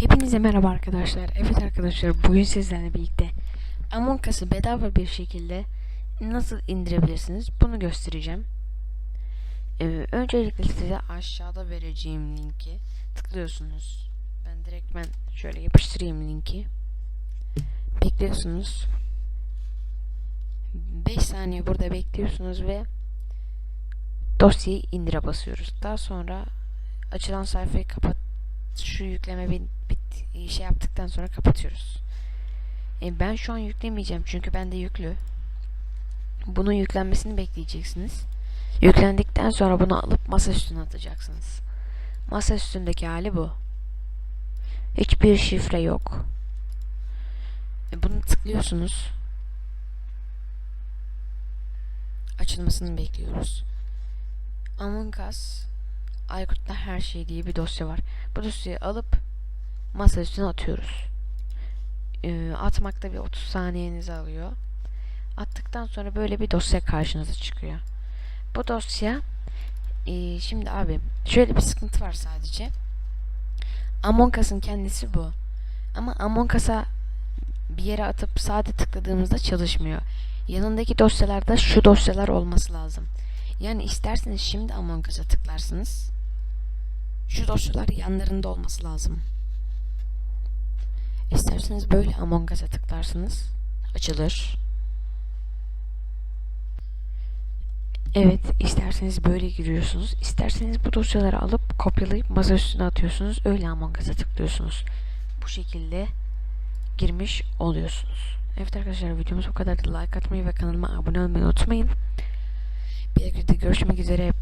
Hepinize merhaba arkadaşlar. Evet arkadaşlar bugün sizlerle birlikte Among Us'ı bedava bir şekilde nasıl indirebilirsiniz bunu göstereceğim. Ee, öncelikle size aşağıda vereceğim linki tıklıyorsunuz. Ben direkt ben şöyle yapıştırayım linki. Bekliyorsunuz. 5 saniye burada bekliyorsunuz ve dosyayı indire basıyoruz. Daha sonra açılan sayfayı kapat şu yükleme bit, bit- şey yaptıktan sonra kapatıyoruz. E, ben şu an yüklemeyeceğim çünkü bende yüklü. Bunun yüklenmesini bekleyeceksiniz. Yüklendikten sonra bunu alıp masa üstüne atacaksınız. Masa üstündeki hali bu. Hiçbir şifre yok. E, bunu tıklıyorsunuz. Açılmasını bekliyoruz. Among Us Aykut'ta her şey diye bir dosya var. Bu dosyayı alıp masa üstüne atıyoruz. Ee, atmakta bir 30 saniyenizi alıyor. Attıktan sonra böyle bir dosya karşınıza çıkıyor. Bu dosya ee, şimdi abi şöyle bir sıkıntı var sadece. Among Us'ın kendisi bu. Ama Among Us'a bir yere atıp sade tıkladığımızda çalışmıyor. Yanındaki dosyalarda şu dosyalar olması lazım. Yani isterseniz şimdi Among Us'a tıklarsınız. Şu dosyalar yanlarında olması lazım. İsterseniz böyle Among Us'a tıklarsınız. Açılır. Evet, isterseniz böyle giriyorsunuz. İsterseniz bu dosyaları alıp kopyalayıp masa üstüne atıyorsunuz. Öyle Among Us'a tıklıyorsunuz. Bu şekilde girmiş oluyorsunuz. Evet arkadaşlar videomuz bu kadar. Like atmayı ve kanalıma abone olmayı unutmayın. Bir videoda görüşmek üzere.